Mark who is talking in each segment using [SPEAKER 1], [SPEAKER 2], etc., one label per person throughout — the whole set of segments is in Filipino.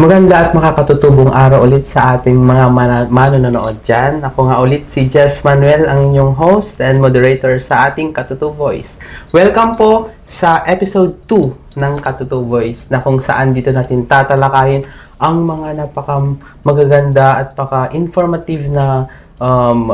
[SPEAKER 1] Maganda at makakatutubong araw ulit sa ating mga mana- manonood dyan. Ako nga ulit si Jess Manuel, ang inyong host and moderator sa ating Katutu Voice. Welcome po sa episode 2 ng Katutu Voice na kung saan dito natin tatalakayin ang mga napaka magaganda at paka informative na um,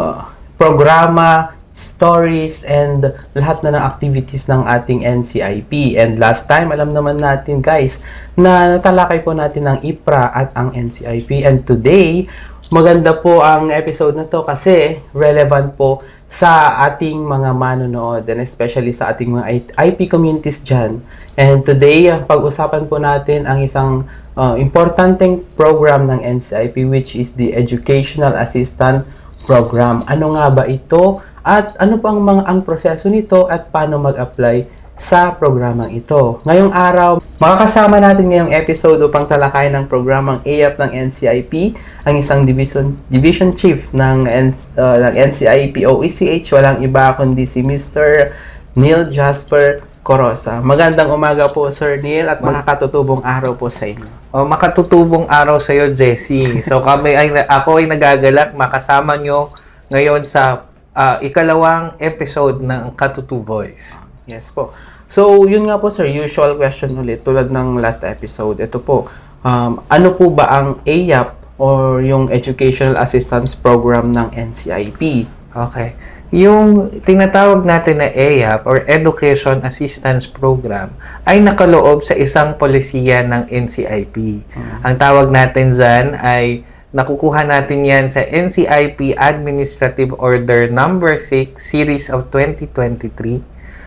[SPEAKER 1] programa, stories, and lahat na ng activities ng ating NCIP. And last time, alam naman natin guys, na natalakay po natin ang IPRA at ang NCIP. And today, maganda po ang episode na to kasi relevant po sa ating mga manonood and especially sa ating mga IP communities dyan. And today, pag-usapan po natin ang isang uh, importanteng program ng NCIP which is the Educational Assistant Program. Ano nga ba ito? At ano pang mga ang proseso nito at paano mag-apply sa programang ito. Ngayong araw, makakasama natin ngayong episode upang talakayin ng programang AF ng NCIP, ang isang division division chief ng, uh, ng NCIP o ECH, walang iba kundi si Mr. Neil Jasper Corosa. Magandang umaga po, Sir Neil, at makakatutubong araw po sa inyo.
[SPEAKER 2] O makatutubong araw sa iyo, Jessie. So kami ay ako ay nagagalak makasama nyo ngayon sa ah, ikalawang episode ng Katutu Voice.
[SPEAKER 1] Yes po. So, yun nga po sir, usual question ulit tulad ng last episode. Ito po, um, ano po ba ang AYAP or yung Educational Assistance Program ng NCIP?
[SPEAKER 2] Okay. Yung tinatawag natin na EAP or Education Assistance Program ay nakaloob sa isang polisiya ng NCIP. Ang tawag natin dyan ay nakukuha natin yan sa NCIP Administrative Order Number 6 Series of 2023.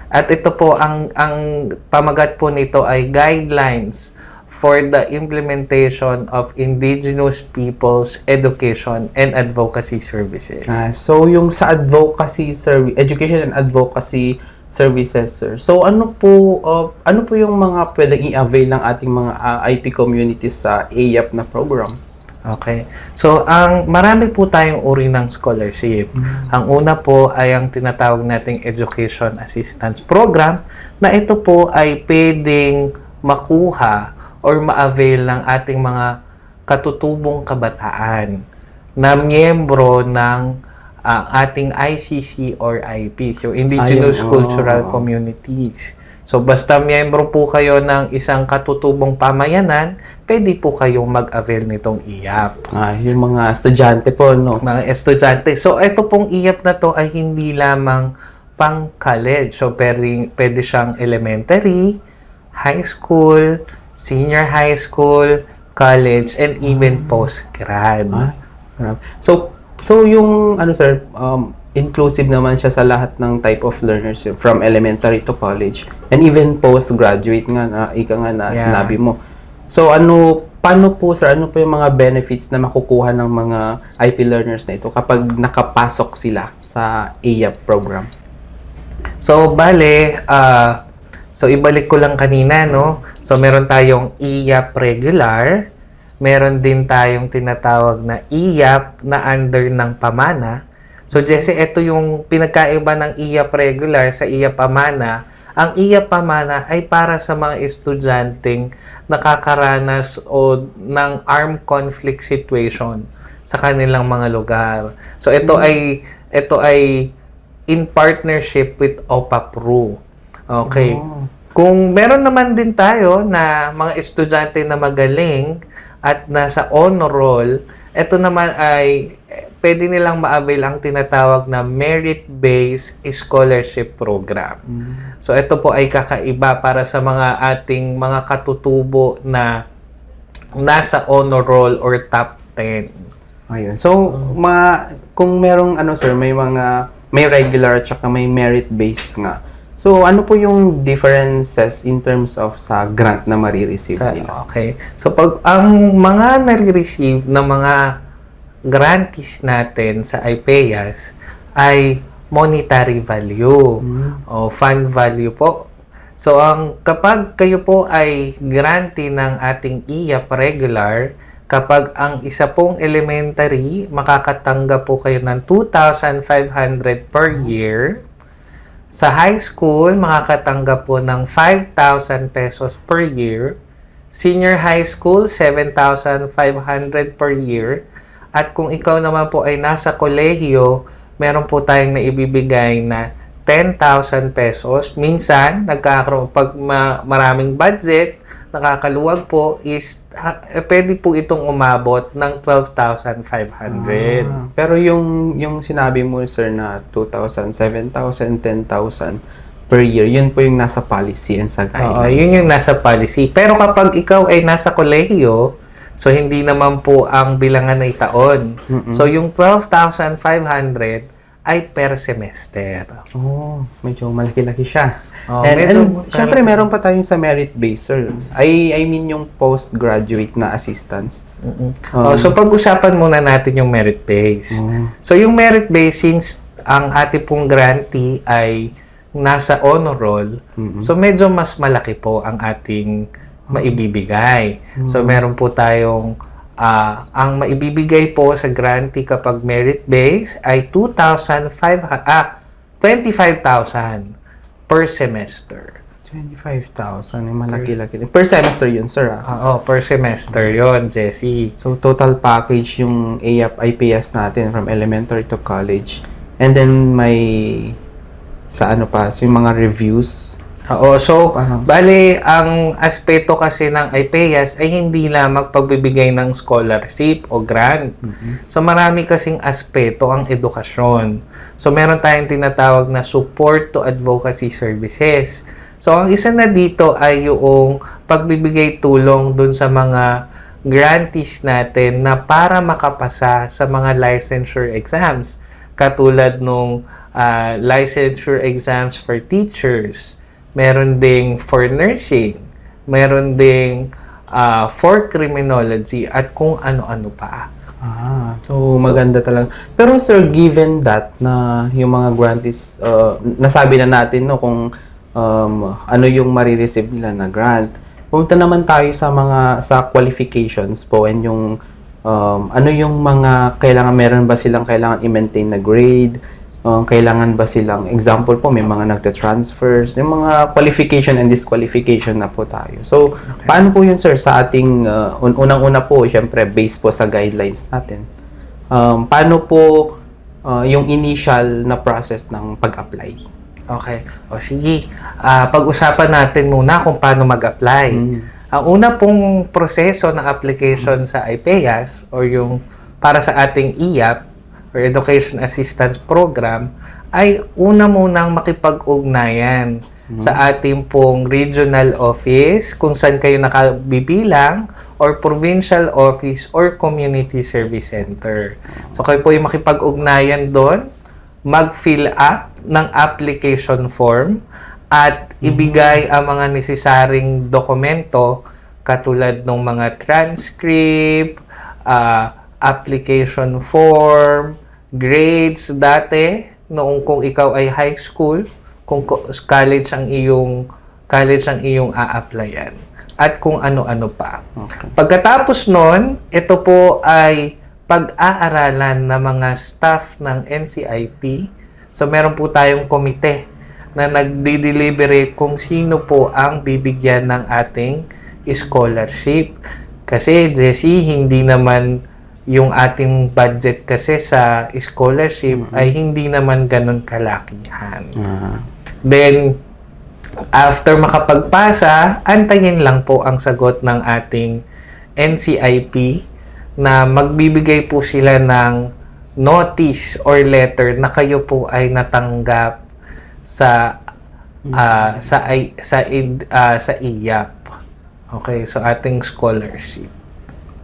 [SPEAKER 2] At ito po ang ang pamagat po nito ay guidelines for the implementation of indigenous people's education and advocacy services.
[SPEAKER 1] Ah, so, yung sa advocacy service, education and advocacy services, sir. So, ano po, uh, ano po yung mga pwedeng i-avail ng ating mga ah, IP communities sa AYAP na program?
[SPEAKER 2] Okay. So, ang marami po tayong uri ng scholarship. Ang una po ay ang tinatawag nating Education Assistance Program na ito po ay pwedeng makuha or ma-avail ng ating mga katutubong kabataan na miyembro ng ah, ating ICC or IP, so Indigenous
[SPEAKER 1] Ayun,
[SPEAKER 2] Cultural
[SPEAKER 1] oo.
[SPEAKER 2] Communities. So, basta miyembro po kayo ng isang katutubong pamayanan, pwede po kayong mag-avail nitong IAP
[SPEAKER 1] Ah, yung mga estudyante po, no?
[SPEAKER 2] mga estudyante. So, ito pong IAP na to ay hindi lamang pang college. So, pwede, pwede siyang elementary, high school, senior high school, college, and even postgrad.
[SPEAKER 1] Ah. So, so yung ano sir, um, inclusive naman siya sa lahat ng type of learners yun, from elementary to college and even postgraduate nga na ika nga na
[SPEAKER 2] Yeah.
[SPEAKER 1] sinabi mo. So ano paano po sir, ano po yung mga benefits na makukuha ng mga IP learners na ito kapag nakapasok sila sa AYAP program?
[SPEAKER 2] So, bale, ah, so ibalik ko lang kanina, no? So, meron tayong IAP regular, meron din tayong tinatawag na IAP na under ng pamana. So, Jesse, ito yung pinagkaiba ng IAP regular sa IAP pamana. Ang IAP pamana ay para sa mga estudyanteng nakakaranas o ng armed conflict situation sa kanilang mga lugar. So, ito ay ito ay in partnership with OPAPRO. Okay.
[SPEAKER 1] Oh.
[SPEAKER 2] Kung meron naman din tayo na mga estudyante na magaling at nasa honor roll, ito naman ay pwede nilang ma-avail ang tinatawag na merit-based scholarship program. So ito po ay kakaiba para sa mga ating mga katutubo na nasa honor roll or top 10.
[SPEAKER 1] Ayun. So, ma kung merong ano sir, may mga may regular at saka may merit based nga. So, ano po yung differences in terms of sa grant na marireceive
[SPEAKER 2] Sa,
[SPEAKER 1] nila?
[SPEAKER 2] okay. So pag ang mga nare-receive ng mga grantees natin sa IPEAS ay monetary value o fund value po. So ang kapag kayo po ay grantee ng ating IAP regular, kapag ang isa pong elementary, makakatanggap po kayo ng 2,500 per year. Sa high school, makakatanggap po ng 5,000 pesos per year. Senior high school, 7,500 per year. At kung ikaw naman po ay nasa kolehiyo, meron po tayong naibibigay na 10,000 pesos. Minsan, nagkakaroon, pag ma- maraming budget, nakakaluwag po, is ha, eh, pwede po itong umabot ng 12,500.
[SPEAKER 1] Ah, pero yung yung sinabi mo sir na 2,000, 7,000, 10,000 per year, yun po yung nasa policy and sa
[SPEAKER 2] Oo,
[SPEAKER 1] guidelines.
[SPEAKER 2] yun yung nasa policy. Pero kapag ikaw ay nasa kolehiyo, so hindi naman po ang bilangan ay taon.
[SPEAKER 1] Mm-mm.
[SPEAKER 2] So yung 12,500 ay per semester.
[SPEAKER 1] Oh, medyo malaki-laki siya.
[SPEAKER 2] Oh,
[SPEAKER 1] and,
[SPEAKER 2] medyo
[SPEAKER 1] and syempre meron pa tayong sa merit base sir. I I mean yung postgraduate na assistance.
[SPEAKER 2] Mm-mm.
[SPEAKER 1] Um,
[SPEAKER 2] oh, so pag-usapan muna natin yung merit base.
[SPEAKER 1] Oh.
[SPEAKER 2] So yung merit base, since ang ating pong grantee ay nasa honor roll,
[SPEAKER 1] Mm-mm.
[SPEAKER 2] so medyo mas malaki po ang ating maibibigay. So meron po tayong ah, ang maibibigay po sa grantee kapag merit base ay 2,500 ah 25,000 per semester.
[SPEAKER 1] 25,000, eh, malaki-laki. Per semester yun, sir. Ah.
[SPEAKER 2] Oo, per semester 'yon, Jesse.
[SPEAKER 1] So, total package yung AAP IPS natin from elementary to college. And then, may sa ano pa, so yung mga reviews.
[SPEAKER 2] Oo, so,
[SPEAKER 1] Parang-
[SPEAKER 2] bali, ang aspeto kasi ng IPEAS ay hindi lamang pagbibigay ng scholarship o grant. So, marami kasing aspeto ang edukasyon. So, meron tayong tinatawag na support to advocacy services. So, ang isa na dito ay yung pagbibigay tulong dun sa mga grantees natin na para makapasa sa mga licensure exams. Katulad nung ah, licensure exams for teachers, meron ding for nursing, meron ding ah, for criminology, at kung ano-ano pa.
[SPEAKER 1] Ah, so maganda talaga. Pero sir, given that na yung mga grantees, uh, nasabi na natin no kung um, ano yung marireceive nila na grant. Punta naman tayo sa mga sa qualifications po and yung um, ano yung mga kailangan meron ba silang kailangan i-maintain na grade? Um, kailangan ba silang example po may mga nagte-transfers, yung mga qualification and disqualification na po tayo. So, paano po yun sir sa ating uh, un- unang-una po, syempre based po sa guidelines natin. Um, paano po uh, yung initial na process ng pag-apply?
[SPEAKER 2] Okay. O sige, Ah, pag-usapan natin muna kung paano mag-apply.
[SPEAKER 1] Mm.
[SPEAKER 2] Ang una pong proseso ng application sa IPEAS or yung para sa ating IAP or Education Assistance Program ay una munang makipag-ugnayan sa ating pong regional office kung saan kayo nakabibilang or provincial office or community service center. So kayo po yung makipag-ugnayan doon, mag-fill up ng application form at ibigay ang mga nesesaring dokumento katulad ng mga transcript, ah, application form, grades dati noong kung ikaw ay high school, kung college ang iyong college ang iyong a-applyan at kung ano-ano pa.
[SPEAKER 1] Okay.
[SPEAKER 2] Pagkatapos nun, ito po ay pag-aaralan ng mga staff ng NCIP. So, meron po tayong komite na nagdi-deliberate kung sino po ang bibigyan ng ating scholarship. Kasi, Jessie, hindi naman yung ating budget kasi sa scholarship ay hindi naman ganun kalakihan.
[SPEAKER 1] Ah,
[SPEAKER 2] Then, after makapagpasa, antayin lang po ang sagot ng ating NCIP na magbibigay po sila ng notice or letter na kayo po ay natanggap sa ah, sa sa ah, sa IAP. Okay, so ating scholarship.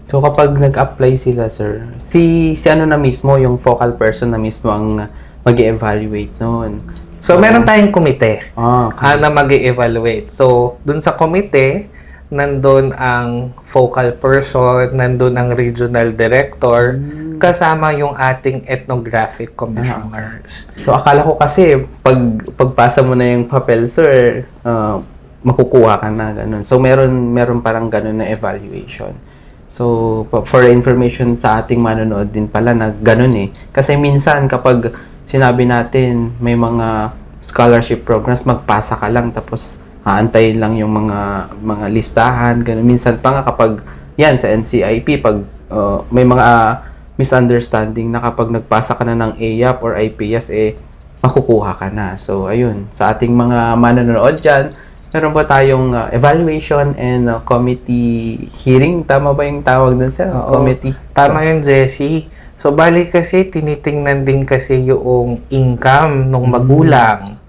[SPEAKER 1] So kapag nag-apply sila, sir, si si ano na mismo, yung focal person na mismo ang mag evaluate noon.
[SPEAKER 2] So meron tayong komite.
[SPEAKER 1] Ah, okay.
[SPEAKER 2] ah, na mag evaluate So, dun sa komite, nandun ang focal person, nandun ang regional director, kasama yung ating ethnographic commissioners.
[SPEAKER 1] So akala ko kasi pag pagpasa mo na yung papel, sir, ah, makukuha ka na ganun. So meron meron parang ganun na evaluation. So for information sa ating manonood din pala na ganun eh. Kasi minsan kapag sinabi natin may mga scholarship programs, magpasa ka lang tapos aantayin lang yung mga mga listahan, ganun. Minsan pa nga kapag yan sa NCIP pag uh, may mga misunderstanding na kapag nagpasa ka na ng AYAP or IPS eh makukuha ka na. So ayun, sa ating mga manonood diyan, meron ba tayong uh, evaluation and uh, committee hearing? Tama ba yung tawag dun sir?
[SPEAKER 2] Oo.
[SPEAKER 1] Committee.
[SPEAKER 2] Tama yun, Jessie. So, bali kasi, tinitingnan din kasi yung income ng magulang.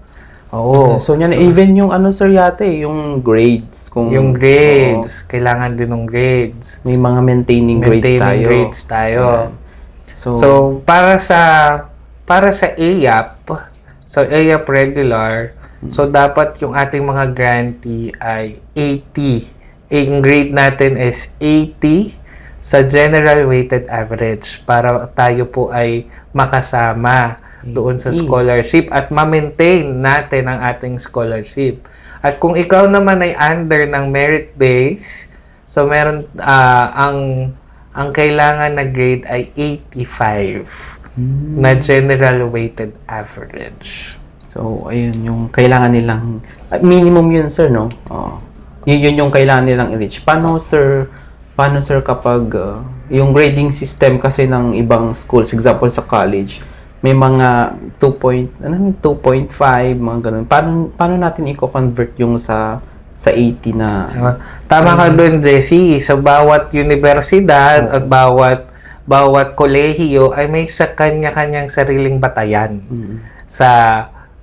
[SPEAKER 2] Oo.
[SPEAKER 1] So, yan, even yung ano sir yate, yung grades. Kung,
[SPEAKER 2] yung grades, kailangan din ng grades.
[SPEAKER 1] Oo, may mga maintaining, grade
[SPEAKER 2] Maintaining
[SPEAKER 1] tayo.
[SPEAKER 2] grades tayo.
[SPEAKER 1] Ayan. So,
[SPEAKER 2] So, para sa para sa AYAP, so AYAP regular, so dapat yung ating mga grantee ay 80. Yung grade natin is 80 sa general weighted average para tayo po ay makasama doon sa
[SPEAKER 1] 80.
[SPEAKER 2] scholarship at ma-maintain natin ang ating scholarship. At kung ikaw naman ay under ng merit base, so meron ah, ang ang kailangan na grade ay 85
[SPEAKER 1] Hmm.
[SPEAKER 2] na general weighted average.
[SPEAKER 1] So, ayun, yung kailangan nilang, ah, minimum yun, sir, no? Oo. Yun, yun yung kailangan nilang i-reach. Paano, sir, paano, sir, kapag ah, yung grading system kasi ng ibang schools, example sa college, may mga 2 point, ano, 2.5, mga ganun. Paano, paano natin i-convert yung sa sa 80 na
[SPEAKER 2] Tama ka doon, Jesse. Sa bawat universidad at bawat bawat kolehiyo ay may sa kanya-kanyang sariling batayan
[SPEAKER 1] Mm.
[SPEAKER 2] sa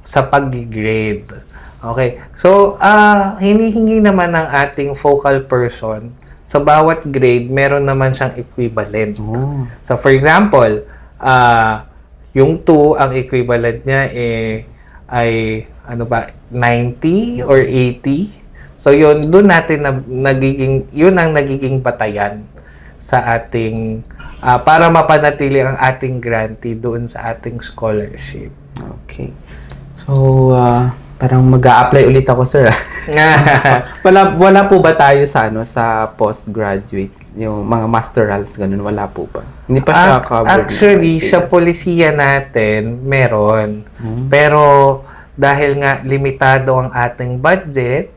[SPEAKER 2] sa pag-grade. Okay. So, ah hinihingi naman ng ating focal person sa bawat grade, meron naman siyang equivalent.
[SPEAKER 1] Oh.
[SPEAKER 2] So, for example, ah yung 2, ang equivalent niya eh, ay, ano ba, 90 or 80. So, yun, doon natin na, nagiging, yun ang nagiging batayan sa ating, ah, para mapanatili ang ating grantee doon sa ating scholarship.
[SPEAKER 1] Okay. So, ah, parang mag apply ulit ako, sir. wala wala po ba tayo sa ano sa postgraduate yung mga masterals ganun wala po ba hindi pa siya
[SPEAKER 2] Ac-
[SPEAKER 1] covered
[SPEAKER 2] Actually, sa polisiya natin, meron.
[SPEAKER 1] Hmm.
[SPEAKER 2] Pero dahil nga limitado ang ating budget,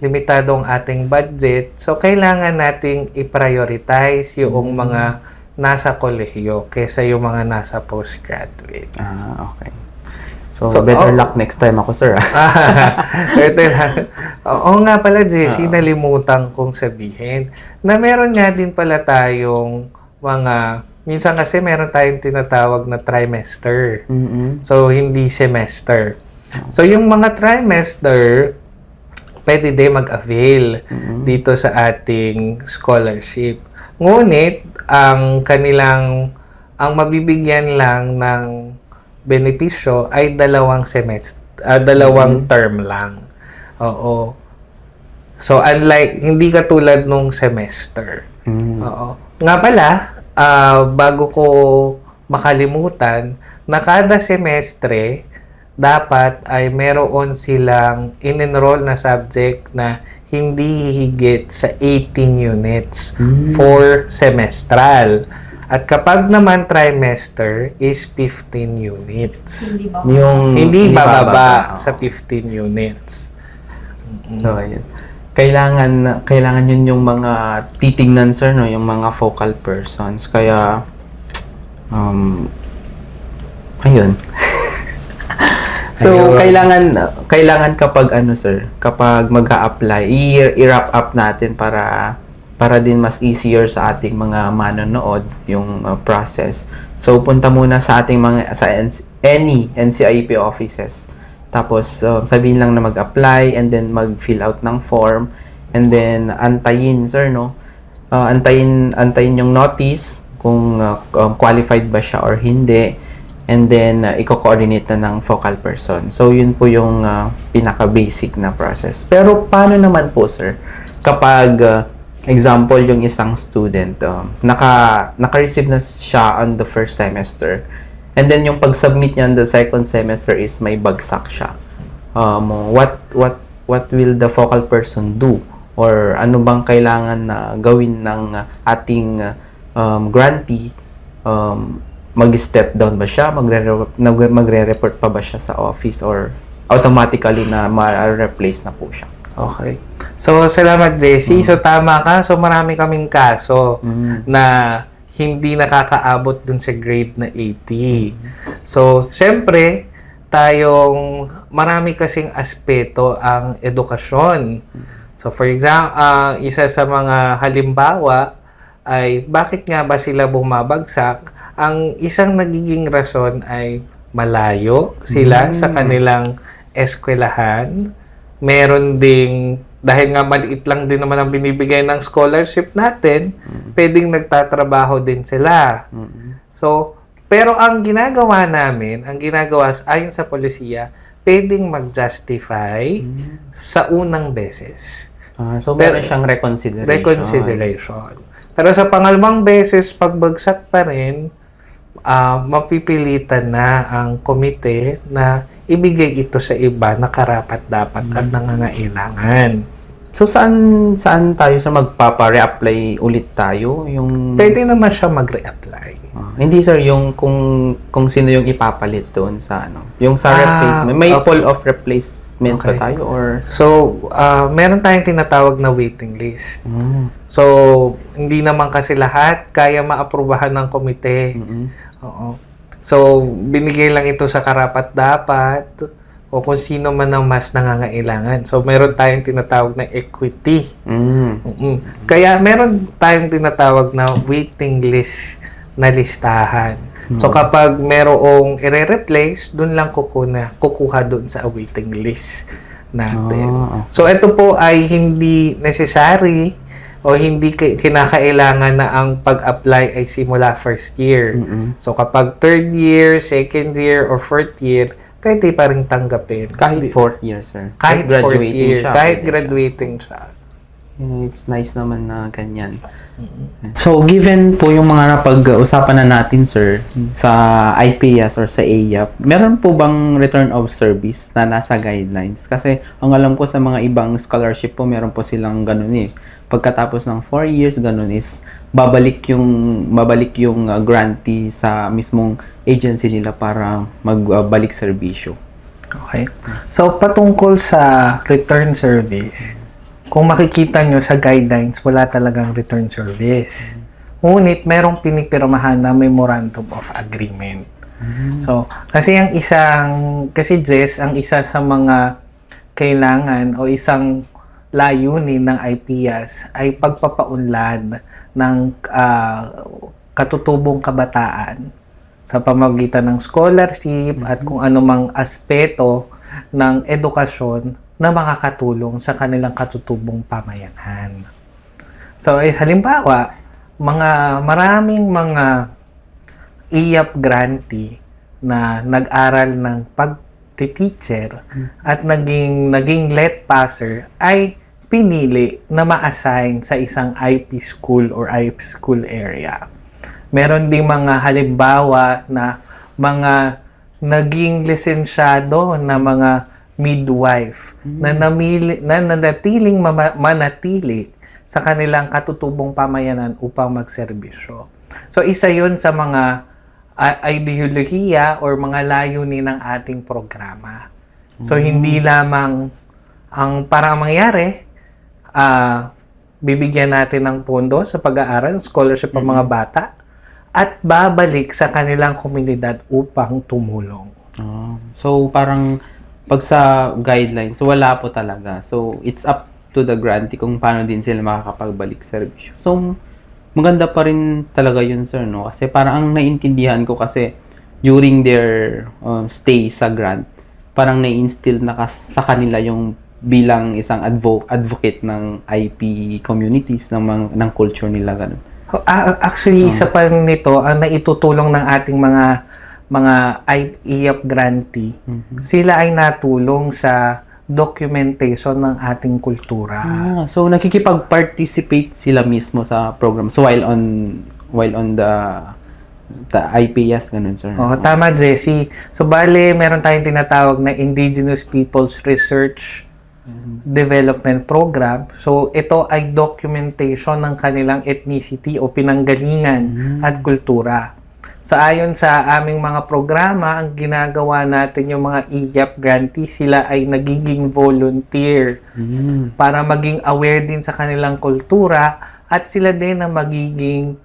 [SPEAKER 2] limitado ang ating budget, so kailangan nating i-prioritize yung
[SPEAKER 1] Hmm.
[SPEAKER 2] mga nasa kolehiyo kaysa yung mga nasa postgraduate.
[SPEAKER 1] ah okay so,
[SPEAKER 2] So,
[SPEAKER 1] better
[SPEAKER 2] oh.
[SPEAKER 1] luck next time ako sir ah.
[SPEAKER 2] Ito lang. Oo nga pala, Jessie,
[SPEAKER 1] Ah.
[SPEAKER 2] nalimutan kong sabihin na meron nga din pala tayong mga, minsan kasi meron tayong tinatawag na trimester.
[SPEAKER 1] mm
[SPEAKER 2] So, hindi semester. So, yung mga trimester, pwede din mag-avail
[SPEAKER 1] Mm-mm.
[SPEAKER 2] dito sa ating scholarship. Ngunit, ang kanilang, ang mabibigyan lang ng benepisyo ay dalawang semester, dalawang term lang. Oo. So, unlike, hindi katulad nung semester.
[SPEAKER 1] Mm.
[SPEAKER 2] Oo. Nga pala, ah, bago ko makalimutan, na kada semestre, dapat ay meron silang in-enroll na subject na hindi higit sa 18 units
[SPEAKER 1] Mm.
[SPEAKER 2] for semestral. At kapag naman trimester is 15 units.
[SPEAKER 3] Hindi ba?
[SPEAKER 1] yung
[SPEAKER 2] Hindi bababa
[SPEAKER 1] oo.
[SPEAKER 2] sa 15 units.
[SPEAKER 1] so ayun kailangan kailangan yun yung mga titingnan sir no yung mga focal persons kaya um ayun So,
[SPEAKER 2] Ayun.
[SPEAKER 1] kailangan kailangan kapag ano sir, kapag mag-a-apply, i-wrap up natin para para din mas easier sa ating mga manonood yung uh, process. So, punta muna sa ating mga sa any NCIP offices. Tapos um, sabihin lang na mag-apply and then mag-fill out ng form and then antayin sir no. Uh, antayin antayin yung notice kung uh, um, qualified ba siya or hindi and then uh, i-coordinate na ng focal person. So yun po yung uh, pinaka-basic na process. Pero paano naman po sir kapag uh, example yung isang student um, naka naka-receive na siya on the first semester. And then yung pag-submit niya on the second semester is may bagsak siya. Um, what what what will the focal person do? Or ano bang kailangan na gawin ng ating um, grantee? Um, mag-step down ba siya? Magre-report pa ba siya sa office? Or automatically na ma-replace na po siya
[SPEAKER 2] Okay. So, salamat, Jessie. So, tama ka. So, marami kaming kaso
[SPEAKER 1] Mm.
[SPEAKER 2] na hindi nakakaabot dun sa grade na 80. So, syempre, tayong marami kasing aspeto ang edukasyon. So, for example, isa sa mga halimbawa ay bakit nga ba sila bumabagsak? Ang isang nagiging rason ay malayo sila
[SPEAKER 1] Mm.
[SPEAKER 2] sa kanilang eskwelahan. Meron ding, dahil nga maliit lang din naman ang binibigay ng scholarship natin, pwedeng nagtatrabaho din sila.
[SPEAKER 1] Mm.
[SPEAKER 2] So, pero ang ginagawa namin, ang ginagawa ayon sa polisiya, pwedeng mag-justify sa unang beses.
[SPEAKER 1] Ah, so, meron siyang reconsideration.
[SPEAKER 2] Reconsideration. Pero sa pangalawang beses, pagbagsak pa rin, ah, mapipilitan na ang komite na ibigay ito sa iba na karapat dapat at nangangailangan.
[SPEAKER 1] So, saan saan tayo sa magpapa-reapply ulit tayo? Yung...
[SPEAKER 2] Pwede naman siya mag-reapply.
[SPEAKER 1] Ah, hindi sir, yung kung kung sino yung ipapalit doon sa ano. Yung sa
[SPEAKER 2] Ah,
[SPEAKER 1] replacement. May
[SPEAKER 2] okay.
[SPEAKER 1] pool of replacement
[SPEAKER 2] Okay.
[SPEAKER 1] ba tayo or
[SPEAKER 2] So, ah, meron tayong tinatawag na waiting list.
[SPEAKER 1] Mm.
[SPEAKER 2] So, hindi naman kasi lahat kaya maaprubahan ng komite.
[SPEAKER 1] Mm-mm.
[SPEAKER 2] Oo. So, binigay lang ito sa karapat-dapat o kung sino man ang mas nangangailangan. So, meron tayong tinatawag na equity.
[SPEAKER 1] Mm.
[SPEAKER 2] Mm. Kaya meron tayong tinatawag na waiting list na listahan. So,
[SPEAKER 1] Mm.
[SPEAKER 2] kapag merong i-replace, dun lang kukuna, kukuha dun sa waiting list natin.
[SPEAKER 1] Ah,
[SPEAKER 2] So, ito po ay hindi necessary o hindi ki- kinakailangan na ang pag-apply ay simula first year.
[SPEAKER 1] Mm-mm.
[SPEAKER 2] So, kapag third year, second year, or fourth year, pwede pa rin tanggapin.
[SPEAKER 1] Kahit fourth year, sir.
[SPEAKER 2] kahit fourth year,
[SPEAKER 1] siya.
[SPEAKER 2] kahit graduating siya.
[SPEAKER 1] siya. Yeah, It's nice naman na ganyan. So, given po yung mga napag-usapan na natin, sir, sa IPS or sa AYAP, meron po bang return of service na nasa guidelines? Kasi, ang alam ko sa mga ibang scholarship po, meron po silang ganun eh. Pagkatapos ng 4 years, ganun is, babalik yung, babalik yung uh, grantee sa mismong agency nila para magbalik serbisyo.
[SPEAKER 2] Okay. So, patungkol sa return service, kung makikita nyo sa guidelines, wala talagang return service. Ngunit, merong pinipirmahan na memorandum of agreement. So, kasi ang isang, kasi Jess, ang isa sa mga kailangan o isang layunin ng IPS ay pagpapaunlad ng ah, katutubong kabataan sa pamagitan ng scholarship at kung anumang aspeto ng edukasyon na makakatulong sa kanilang katutubong pamayanan. So, eh, halimbawa, mga maraming mga IAP grantee na nag-aral ng pag-teacher at naging naging let passer ay pinili na ma-assign sa isang IP school or IP school area. Meron ding mga halimbawa na mga naging lisensyado na mga midwife na namili na nanatiling mama- manatili sa kanilang katutubong pamayanan upang magserbisyo. So isa 'yon sa mga ah, ideolohiya or mga layunin ng ating programa. So hindi lamang ang para mangyari ah bibigyan natin ng pondo sa pag-aaral, scholarship ang mga bata at babalik sa kanilang komunidad upang tumulong.
[SPEAKER 1] Ah, so parang pag sa guidelines, wala po talaga. So it's up to the grantee kung paano din sila makakapagbalik serbisyo. So maganda pa rin talaga yun sir no kasi parang ang naintindihan ko kasi during their um, stay sa grant parang na-instill na kas- sa kanila yung bilang isang advo- advocate ng IP communities ng mga, ng culture nila ganun.
[SPEAKER 2] Ah, actually, isa pa nito, ang naitutulong ng ating mga mga IAP grantee, sila ay natulong sa documentation ng ating kultura.
[SPEAKER 1] Ah, so nakikipag-participate sila mismo sa program. So while on while on the the IPS ganun sir.
[SPEAKER 2] Oh, tama, Jesse. So, bale, meron tayong tinatawag na Indigenous Peoples Research Development Program. So, ito ay documentation ng kanilang ethnicity o pinanggalingan at kultura. So ayon sa aming mga programa, ang ginagawa natin yung mga IYAP grantees, sila ay nagiging volunteer
[SPEAKER 1] Mm.
[SPEAKER 2] para maging aware din sa kanilang kultura at sila din ang magiging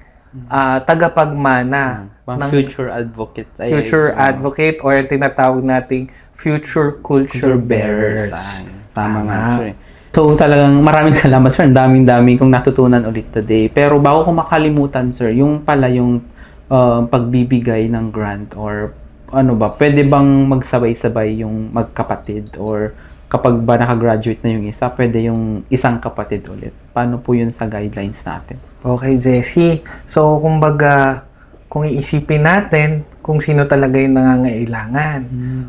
[SPEAKER 2] ah, tagapagmana
[SPEAKER 1] Mga
[SPEAKER 2] ng
[SPEAKER 1] future advocates. Ay,
[SPEAKER 2] future
[SPEAKER 1] ay,
[SPEAKER 2] advocate or yung tinatawag nating future culture bearers.
[SPEAKER 1] Ay, tama nga, sir. So, talagang maraming salamat, sir. Ang daming-dami kong natutunan ulit today. Pero bago ko makalimutan, sir, yung pala yung uh, pagbibigay ng grant or ano ba, pwede bang magsabay-sabay yung magkapatid or kapag ba nakagraduate na yung isa, pwede yung isang kapatid ulit. Paano po yun sa guidelines natin?
[SPEAKER 2] Okay, Jessie. So, kumbaga, kung iisipin natin kung sino talaga yung nangangailangan.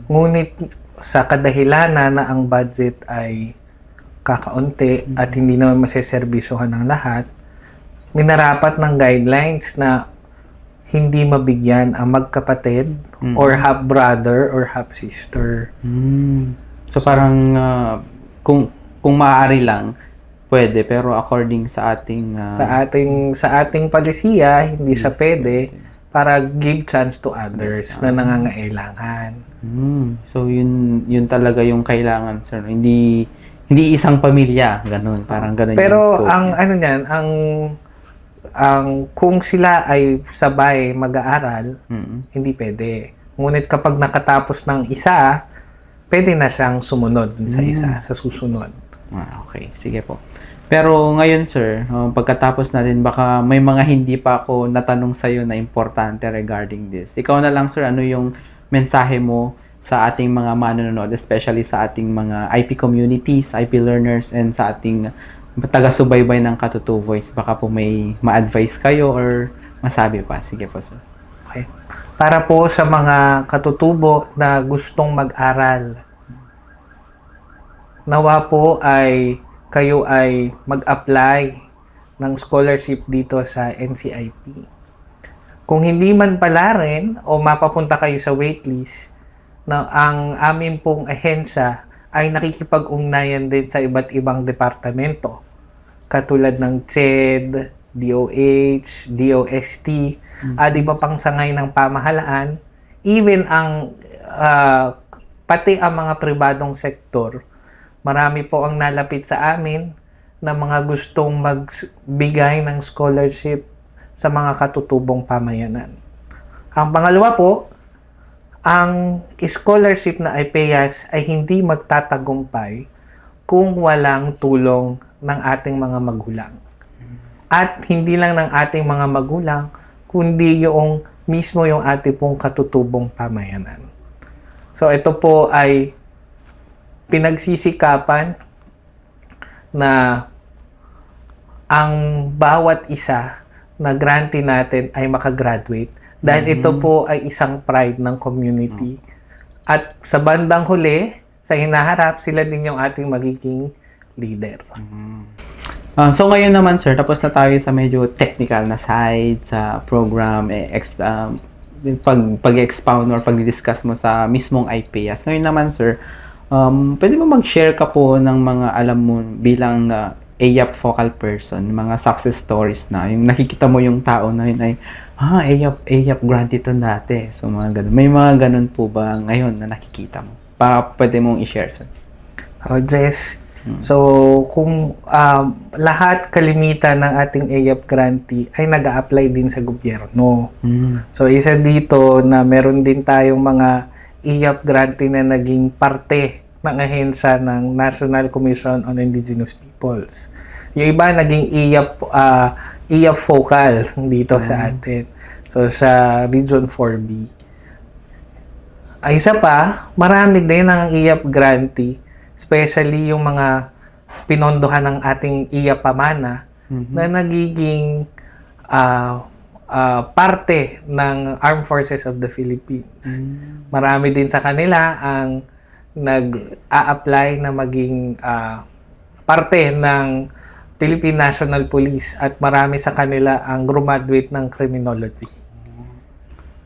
[SPEAKER 2] Ngunit sa kadahilanan na ang budget ay kakaunti at hindi naman maseserbisohan ng lahat, minarapat ng guidelines na hindi mabigyan ang magkapatid
[SPEAKER 1] Mm.
[SPEAKER 2] or half-brother or half-sister.
[SPEAKER 1] Hmm. So parang ah, kung kung maaari lang pwede pero according sa ating ah,
[SPEAKER 2] Sa ating sa ating palisiya, hindi siya
[SPEAKER 1] Yes,
[SPEAKER 2] pwede para give chance to others na nangangailangan.
[SPEAKER 1] Hmm. So yun yun talaga yung kailangan sir. Hindi hindi isang pamilya, ganun, parang ganun
[SPEAKER 2] Pero ang
[SPEAKER 1] niya.
[SPEAKER 2] ano niyan, ang ang kung sila ay sabay mag-aaral,
[SPEAKER 1] Mm.
[SPEAKER 2] hindi pwede. Ngunit kapag nakatapos ng isa, pwede na siyang sumunod dun sa
[SPEAKER 1] Mm.
[SPEAKER 2] isa, sa susunod.
[SPEAKER 1] Ah, okay, sige po. Pero ngayon sir, uh, pagkatapos natin baka may mga hindi pa ako natanong sa na importante regarding this. Ikaw na lang sir, ano yung mensahe mo sa ating mga manonood, especially sa ating mga IP communities, IP learners, and sa ating taga-subaybay ng Katutu Voice. Baka po may ma-advise kayo or masabi pa. Sige po sir.
[SPEAKER 2] Okay. Para po sa mga katutubo na gustong mag-aral, nawa po ay kayo ay mag-apply ng scholarship dito sa NCIP. Kung hindi man pala rin o mapapunta kayo sa waitlist, na ang amin pong ahensya ay nakikipag-ugnayan din sa iba't ibang departamento. Katulad ng CHED, DOH, DOST, at iba pang sangay ng pamahalaan, even ang ah, pati ang mga pribadong sektor, marami po ang nalapit sa amin na mga gustong magbigay ng scholarship sa mga katutubong pamayanan. Ang pangalawa po, ang scholarship na IPEAS ay hindi magtatagumpay kung walang tulong ng ating mga magulang. At hindi lang ng ating mga magulang, kundi yung mismo yung ating pong katutubong pamayanan. So ito po ay pinagsisikapan na ang bawat isa na grantee natin ay makagraduate dahil ito po ay isang pride ng community. At sa bandang huli, sa hinaharap, sila din yung ating magiging leader.
[SPEAKER 1] Ah, so ngayon naman sir, tapos na tayo sa medyo technical na side sa program, eh, ex, um, pag, pag-expound or pag-discuss mo sa mismong IPS. Ngayon naman sir, um, pwede mo mag-share ka po ng mga alam mo bilang uh, AYAP focal person, mga success stories na, yung nakikita mo yung tao na yun ay, ah, AYAP, AYAP grant ito dati. So mga ganun. May mga ganun po ba ngayon na nakikita mo? Pa, pwede mong i-share sir.
[SPEAKER 2] Oh, Jess. So, kung um, lahat kalimitan ng ating AYAP grantee ay nag apply din sa gobyerno.
[SPEAKER 1] Mm.
[SPEAKER 2] So, isa dito na meron din tayong mga IAP grantee na naging parte ng ahensya ng National Commission on Indigenous Peoples. Yung iba naging IAP, ah, IAP focal dito sa atin. So, sa Region 4B. Ay, isa pa, marami din ang IAP grantee, especially yung mga pinondohan ng ating IAP pamana,
[SPEAKER 1] Mhm.
[SPEAKER 2] na nagiging ah, ah, parte ng Armed Forces of the Philippines. Marami din sa kanila ang nag-a-apply na maging ah, parte ng Philippine National Police at marami sa kanila ang graduate ng criminology.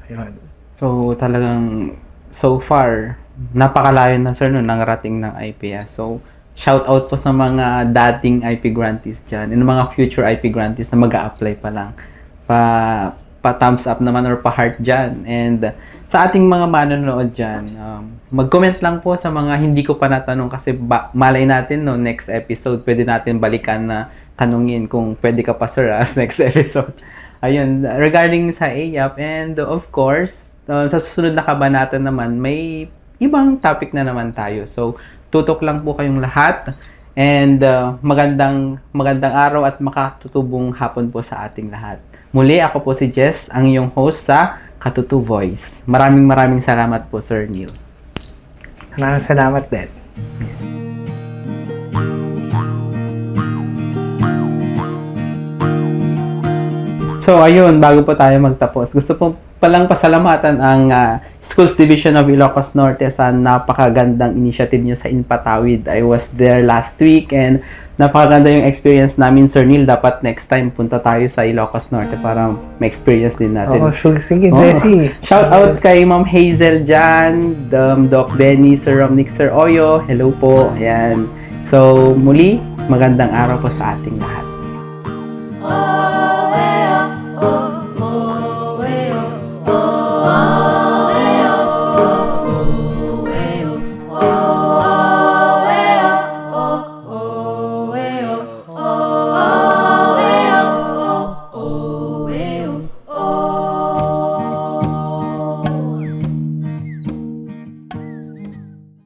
[SPEAKER 2] Ayun.
[SPEAKER 1] So, talagang so far, napakalayo na sir no, nangarating ng IPS. So, shout out po sa mga dating IP grantees dyan and mga future IP grantees na mag apply pa lang. Pa, pa-thumbs up naman or pa-heart dyan. And sa ating mga manonood dyan, um, mag-comment lang po sa mga hindi ko pa natanong kasi ba- malay natin no, next episode, pwede natin balikan na tanungin kung pwede ka pa sir sa next episode. Ayun, regarding sa AYAP and of course, uh, sa susunod na kabanata naman, may ibang topic na naman tayo. So, tutok lang po kayong lahat and uh, magandang magandang araw at makatutubong hapon po sa ating lahat. Muli, ako po si Jess, ang iyong host sa Katutu Voice. Maraming maraming salamat po, Sir Neil.
[SPEAKER 2] Maraming salamat din.
[SPEAKER 1] So, ayun, bago po tayo magtapos, gusto po palang pasalamatan ang ah, Schools Division of Ilocos Norte sa napakagandang initiative nyo sa Inpatawid. I was there last week and napakaganda yung experience namin, Sir Neil. Dapat next time punta tayo sa Ilocos Norte para ma-experience din natin.
[SPEAKER 2] Oo, sure. Sige. Jessie.
[SPEAKER 1] Shout out kay Ma'am Hazel dyan, um, Doc Benny, Sir Romnick, Sir Oyo. Hello po. Ayan. So, muli, magandang araw po sa ating lahat.